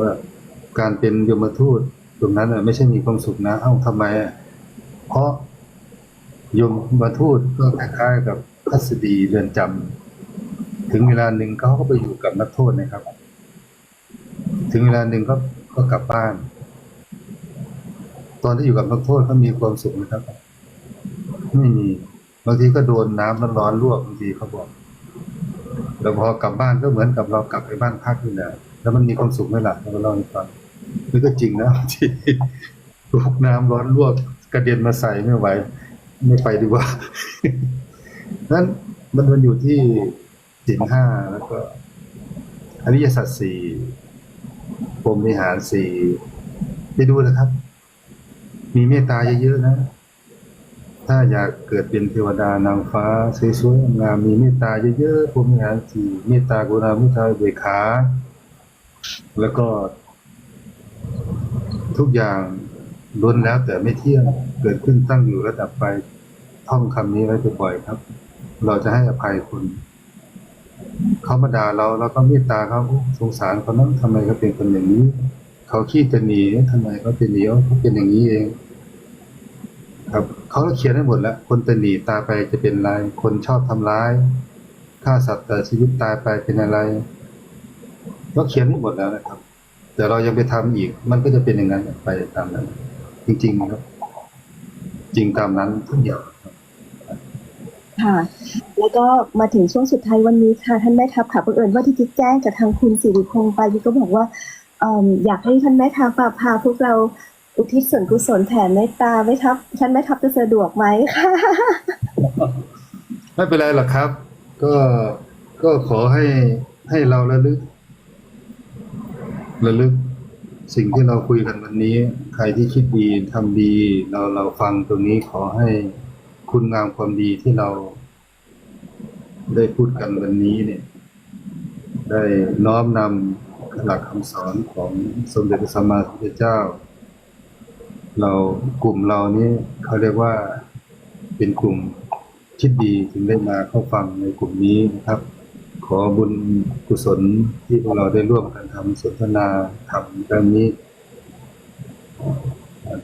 ว่าการเป็นยมทูตตรงนั้นไม่ใช่มีความสุขนะเอ้าทำไมเพราะยมมาทูตก็คล้ายๆกับพัสดีเรือนจำถึงเวลาหนึ่งเขาก็ไปอยู่กับนักโทษนะครับ ถึงเวลาหนึ่งก็ก็กลับบ้าน ตอนที่อยู่กับนักโทษเขามีความสุขนะครับ ไม่มีบางทีก็โดนน้ำร้อนๆลวกบางทีเขาบอกแล้วพอกลับบ้านก็เหมือนกับเรากลับไปบ้านพักนี่แหละ แล้วมันมีความสุขไหมล่ะเราเล่าให้ฟังนี่ก็จริงนะที่ถูกน้ำร้อนลวกกระเด็นมาใส่ไม่ไหว ไม่ไปดีกว่า นั้นมันมันอยู่ที่สินห้าแล้วก็อริยสัจสี่ปรมิหารสี่ไปดูนะครับ มีเมตตาเยอะๆนะ ถ้าอยากเกิดเป็นเทวดานางฟ้าสวยๆงามมีเมตตาเยอะๆพรมิหารสี่เมตตากรุณามุทาเบกขา แล้วก็ ทุกอย่างล้วนแล้วแต่ไม่เที่ยงเกิดขึ้นตั้งอยู่ระดับไปท่องคำนี้ไว้บ่อยๆครับ เราจะให้อภัยคุณเขามาด่าเราเราก็เมตตาเขาสงสารเขานั้นทำไมเขาเป็นคนอย่างนี้ เขาขี้จะหนีทำไมเขาเป็นหนีเขาเป็นอย่างนี้เอง ครับเขาเขียนให้หมดแล้ว คนตะหนีตายไปจะเป็นอะไร คนชอบทำร้ายฆ่าสัตว์แต่ชีวิตตายไปเป็นอะไร ก็เขียนให้หมดแล้วนะครับ แต่เรายังไปทำอีก มันก็จะเป็นอย่างนั้นไปตามนั้น จริงๆครับ จริงตามนั้นทุกอย่างครับค่ะ แล้วก็มาถึงช่วงสุดท้ายวันนี้ค่ะ ท่านแม่ทัพค่ะบังเอิญว่าที่จิ๊กแจ้งกับทางคุณสิริพงษ์ไปจิ๊กก็บอกว่าเอิ่มอยากให้ท่านแม่ทัพพาพาพวกเราอุทิศส่วนกุศลแผ่เมตตาไหมทัพท่านแม่ทัพจะสะดวกไหมค่ะไม่เป็นไรหรอกครับ ก็ก็ขอให้ให้เราระลึก ระลึกสิ่งที่เราคุยกันวันนี้ ใครที่คิดดีทำดี เราเราฟังตรงนี้ขอให้คุณงามความดีที่เรา ได้พูดกันวันนี้เนี่ย ได้น้อมนำหลักคำสอนของสมเด็จพระสัมมาสัมพุทธเจ้า เรากลุ่มเรานี้เขาเรียกว่าเป็นกลุ่มคิดดีถึงได้มาเข้าฟังในกลุ่มนี้นะครับ ขอบุญกุศลที่พวกเราได้ร่วมกันทำสนทนาทำครั้งนี้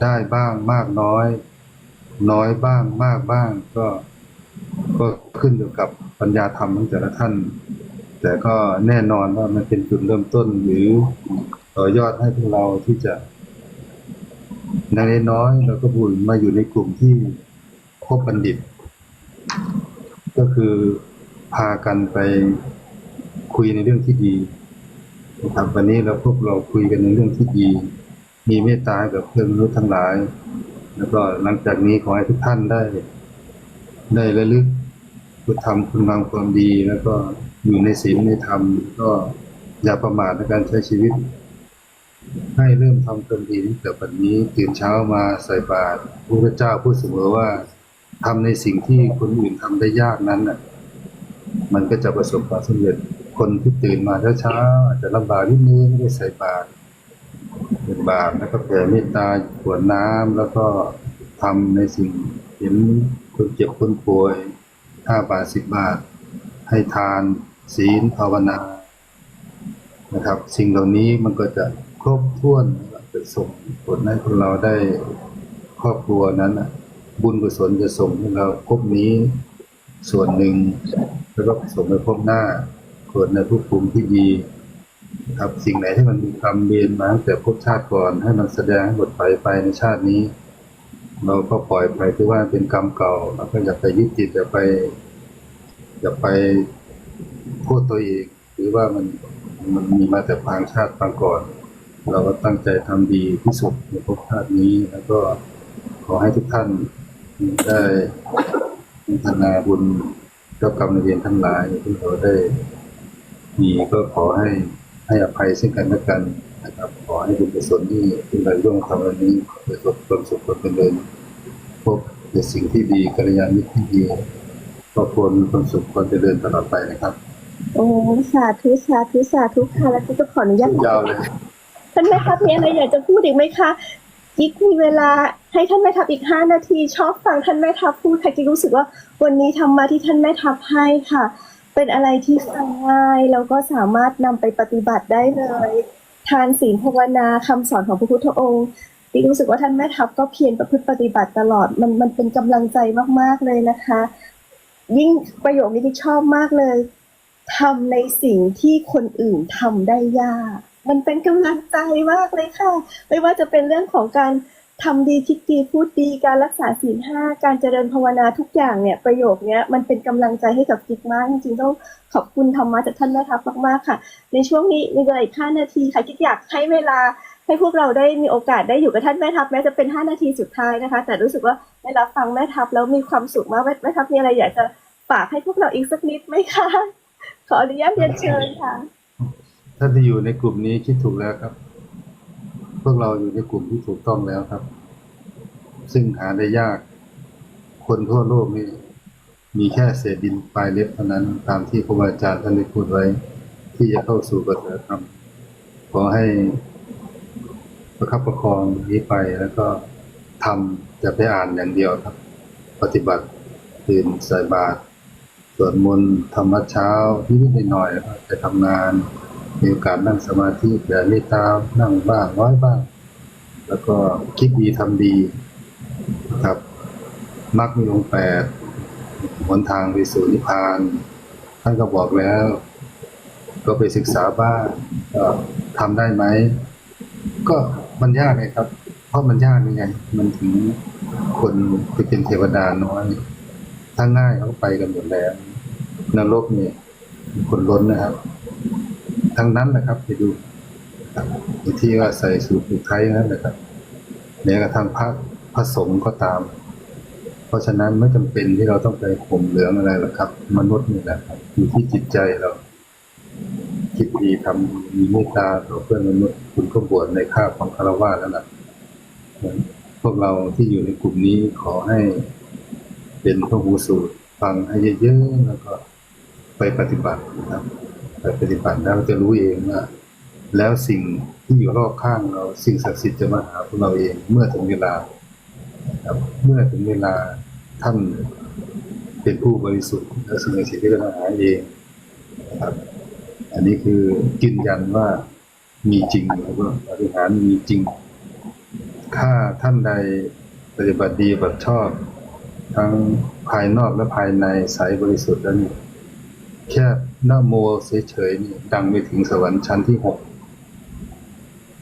ได้บ้างมากน้อย น้อยบ้างมากบ้าง ก็ก็ขึ้นอยู่กับปัญญาธรรมของแต่ละท่าน แต่ก็แน่นอนว่ามันเป็นจุดเริ่มต้นหรือต่อยอดให้พวกเราที่จะในน้อยเราก็บุญมาอยู่ในกลุ่มที่พบบัณฑิต ก็คือพากันไป คุยในเรื่องที่ดีนะครับวันนี้เราพวกเราคุยกันในเรื่องที่ดี มีเมตตากับเพื่อนมนุษย์ทั้งหลาย แล้วก็หลังจากนี้ขอให้ทุกท่านได้ ได้ระลึกคุณธรรมคุณงามความดี แล้วก็อยู่ในศีลในธรรม ก็อย่าประมาทในการใช้ชีวิต ให้เริ่มทำตนดีตั้งแต่บัดนี้ตื่นเช้ามาใส่บาตรพระเจ้าพูดเสมอว่าทำในสิ่งที่คนอื่นทำได้ยากนั้นน่ะ มันก็จะประสบความสำเร็จคนที่ตื่นมาเช้าๆอาจจะลำบากนิดนึงไม่ได้ใส่บาตรเป็นบาตรแล้วก็แผ่เมตตากรวดน้ำแล้วก็ทำในสิ่งเห็นคนเจ็บคนป่วยห้าบาทสิบบาท ให้ทานศีลภาวนานะครับ สิ่งเหล่านี้มันก็จะครบถ้วนจะส่งผลให้พวกเราได้ครอบครัวนั้นนะบุญกุศลจะส่งให้เราพบนี้ ส่วนหนึ่ง แล้วก็ผส่งไปพบหน้าเกิดในภพภูมิที่ดีครับสิ่งไหนที่มันมีกรรมเวรมาตั้งแต่ภพชาติก่อนให้มันแสดงให้หมดไปไปในชาตินี้ เราก็ปล่อยไปถือว่าเป็นกรรมเก่าแล้วก็อย่าไปยึดติดอย่าไป อย่าไปโทษตัวเองหรือว่ามันมันมีมาแต่พางชาติปางก่อน เราก็ตั้งใจทำดีที่สุดในภพชาตินี้ แล้วก็ขอให้ทุกท่านได้ พัฒนาบุญเจ้ากรรมในายเวรทั้งหลายที่เราได้มีก็ขอให้ให้อภัยซึ่งกันและกันนะครับ ขอให้บุญกุศลที่ที่เราร่วมทำวันนี้ประสบความสุขความเจริญพบแต่สิ่งที่ดีกัลยาณมิตรที่ดีครอบครัวมีความสุขความเจริญตลอดไปนะครับ โอ้สาธุสาธุสาธุค่ะแล้วจิ๊กก็ขออนุญาตยาวเลยท่านแม่ทัพมีอะไรอยากจะพูดอีกไหมคะ จิ๊กมีเวลาให้ท่านแม่ทัพอีกห้านาที ชอบฟังท่านแม่ทัพพูดค่ะจิ๊กรู้สึกว่าวันนี้ทำมาที่ท่านแม่ทัพให้ค่ะ เป็นอะไรที่ฟังง่ายแล้วก็สามารถนำไปปฏิบัติได้เลยทานศีลภาวนาคำสอนของพระพุทธองค์ติ๊กรู้สึกว่าท่านแม่ทัพก็เพียรประพฤติปฏิบัติตลอดมันมันเป็นกำลังใจมากๆเลยนะคะ ยิ่งประโยคนี้ที่ชอบมากเลยทำในสิ่งที่คนอื่นทำได้ยาก มันเป็นกำลังใจมากเลยค่ะ ไม่ว่าจะเป็นเรื่องของการทำดีคิดดีพูดดีการรักษาศีลห้าการเจริญภาวนาทุกอย่างเนี่ยประโยคเนี้ยมันเป็นกำลังใจให้กับกิ๊กมากจริงๆต้องขอบคุณธรรมะจากท่านแม่ทัพมากๆค่ะ ในช่วงนี้มีเวลาอีก5นาทีค่ะกิ๊กอยากให้เวลาให้พวกเราได้มีโอกาสได้อยู่กับท่านแม่ทัพแม้จะเป็น5นาทีสุดท้ายนะคะ แต่รู้สึกว่าได้รับฟังแม่ทัพแล้วมีความสุขมากแม่แม่ทัพมีอะไรอยากจะฝากให้พวกเราอีกสักนิดไหมคะขออนุญาตเรียนเชิญค่ะ ท่านที่อยู่ในกลุ่มนี้คิดถูกแล้วครับ พวกเราอยู่ในกลุ่มที่ถูกต้องแล้วครับ ซึ่งหาได้ยาก คนทั่วโลกนี่มีแค่เศษดินปลายเล็บเท่านั้นตามที่ครูบาอาจารย์ท่านได้พูดไว้ ที่จะเข้าสู่กระแสธรรมขอให้ประคับประคองนี้ไปแล้วก็ทำจะไปอ่านอย่างเดียวครับ ปฏิบัติตื่นใส่บาตรสวดมนต์ธรรมะเช้านิดหน่อยๆแล้วก็ไปทำงาน มีโอกาสนั่งสมาธิแบบไม่ตานั่งบ้างน้อยบ้าง แล้วก็คิดดีทำดีนะครับมักมีองค์แปดหนทางไปสู่นิพพานท่านก็บอกแล้ว ก็ไปศึกษาบ้างทำได้ไหม ก็มันยากไงครับ เพราะมันยากยังไง มันถึงคนไปเป็นเทวดาน้อยถ้าง่ายเขาก็ไปกันหมดแล้วนรกเนี่ยคนล้นนะครับ ทั้งนั้นนะครับ ไปดูที่ว่าใส่สูตรผูกไทยนั่นแหละครับแม้กระทั่งพระพระสงฆ์ก็ตาม เพราะฉะนั้นไม่จำเป็นที่เราต้องไปข่มเหลืองอะไรหรอกครับ มนุษย์นี่แหละครับอยู่ที่จิตใจเรา คิดดีทำดีมีเมตตาต่อเพื่อนมนุษย์คุณก็บวชในค่าบของคารวะแล้วล่ะพวกเราที่อยู่ในกลุ่มนี้ขอให้เป็นพระหูสูตรฟังให้เยอะๆแล้วก็ไปปฏิบัตินะครับ ปปฏิบัติแล้วจะรู้เองว่าแล้วสิ่งที่อยู่รอบข้างเรา สิ่งศักดิ์สิทธิ์จะมาหาพวกเราเองเมื่อถึงเวลาครับเมื่อถึงเวลาท่านเป็นผู้บริสุทธิ์และสิ่งศักดิ์สิทธิ์ก็จะมาหาเองนะครับ อันนี้คือยืนยันว่ามีจริงแล้วก็ปฏิหารมีจริง ถ้าท่านใดปฏิบัติดีปฏิบัติชอบ ทั้งภายนอกและภายในใสบริสุทธิ์แล้วนี่แค่นโมเฉยๆนี่ดังไปถึงสวรรค์ชั้นที่หก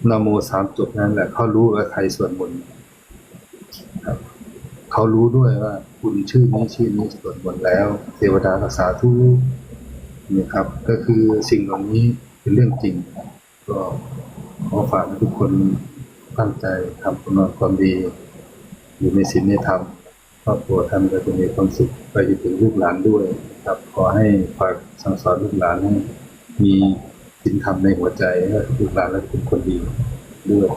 นโมสามจบนั้นแหละเขารู้ว่าใครสวดมนครับเขารู้ด้วยว่าคุณชื่อนี้ชื่อนี้สวดมนแล้ว เทวดารักษาทุกนี่ครับ ก็คือสิ่งเหล่านี้เป็นเรื่องจริง ก็ขอฝากทุกคนตั้งใจทำคุณงามความดี อยู่ในศีลในธรรมครอบครัวท่านก็จะมีความสุข ไปจนถึงลูกหลานด้วยครับขอให้ฝากสั่งสอนลูกหลานให้มีศีลธรรมในหัวใจให้ลูกหลานและเป็นคนดีด้วย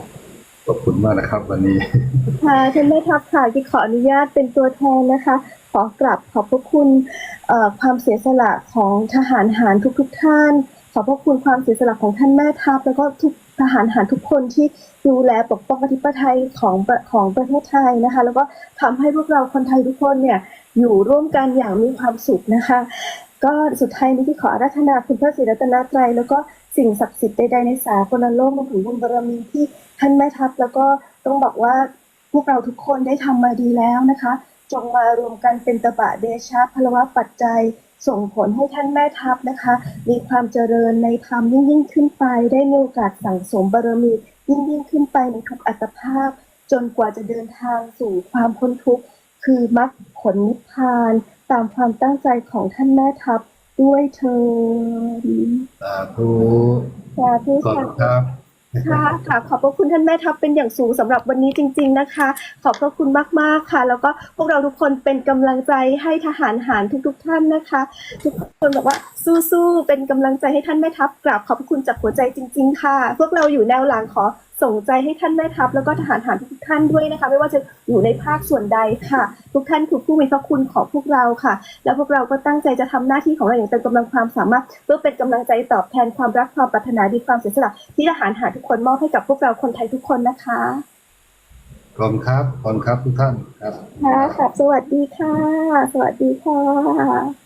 ขอบคุณมากนะครับ วันนี้ค่ะท่านแม่ทัพค่ะที่ขออนุญาตเป็นตัวแทนนะคะ ขอกราบขอบพระคุณความเสียสละของทหารหารทุกๆทท่าน ขอบพระคุณความเสียสละของท่านแม่ทัพ แล้วก็ทุกทหารหารทุกคนที่ดูแลปกป้องอธิปไตยของของประเทศไทยนะคะ แล้วก็ทำให้พวกเราคนไทยทุกคนเนี่ย อยู่ร่วมกันอย่างมีความสุขนะคะ ก็สุดท้ายนี้ที่ขออาราธนาคุณพระศรีรัตนตรัยแล้วก็สิ่งศักดิ์สิทธิ์ใดๆในสากลโลกรวมถึงบุญบารมีที่ท่านแม่ทัพแล้วก็ต้องบอกว่าพวกเราทุกคนได้ทำมาดีแล้วนะคะ จงมารวมกันเป็นตบะเดชะพลวะปัจจัยส่งผลให้ท่านแม่ทัพนะคะ มีความเจริญในธรรมยิ่งยิ่งขึ้นไป ได้มีโอกาสสั่งสมบารมียิ่งยิ่งขึ้นไปในทุกอัตภาพ จนกว่าจะเดินทางสู่ความพ้นทุกข์ คือมรรคผลนิพพานตามความตั้งใจของท่านแม่ทัพด้วยเถิดสาธุสาธุขอบค่ะคุณครับค่ะค่ะขอบพระคุณท่านแม่ทัพเป็นอย่างสูงสำหรับวันนี้จริง ๆนะคะ ขอบพระคุณมากๆค่ะ แล้วก็พวกเราทุกคนเป็นกำลังใจให้ทหารหารทุก ๆ ท่านนะคะ ทุกคนบอกว่าสู้ๆเป็นกำลังใจให้ท่านแม่ทัพกราบขอบพระคุณจากหัวใจจริง ๆ ค่ะ พวกเราอยู่แนวหลังขอ ส่งใจให้ท่านแม่ทัพแล้วก็ทหารหารทุกๆท่านด้วยนะคะ ไม่ว่าจะอยู่ในภาคส่วนใดค่ะ ทุกท่านคือผู้มีพระคุณของพวกเราค่ะ แล้วพวกเราก็ตั้งใจจะทำหน้าที่ของเราอย่างเต็มกำลังความสามารถ เพื่อเป็นกำลังใจตอบแทนความรักความปรารถนาดีความเสียสละที่ทหารหารทุกคนมอบให้กับพวกเราคนไทยทุกคนนะคะขอบคุณครับขอบคุณครับทุกท่านครับค่ะค่ะสวัสดีค่ะ สวัสดีค่ะ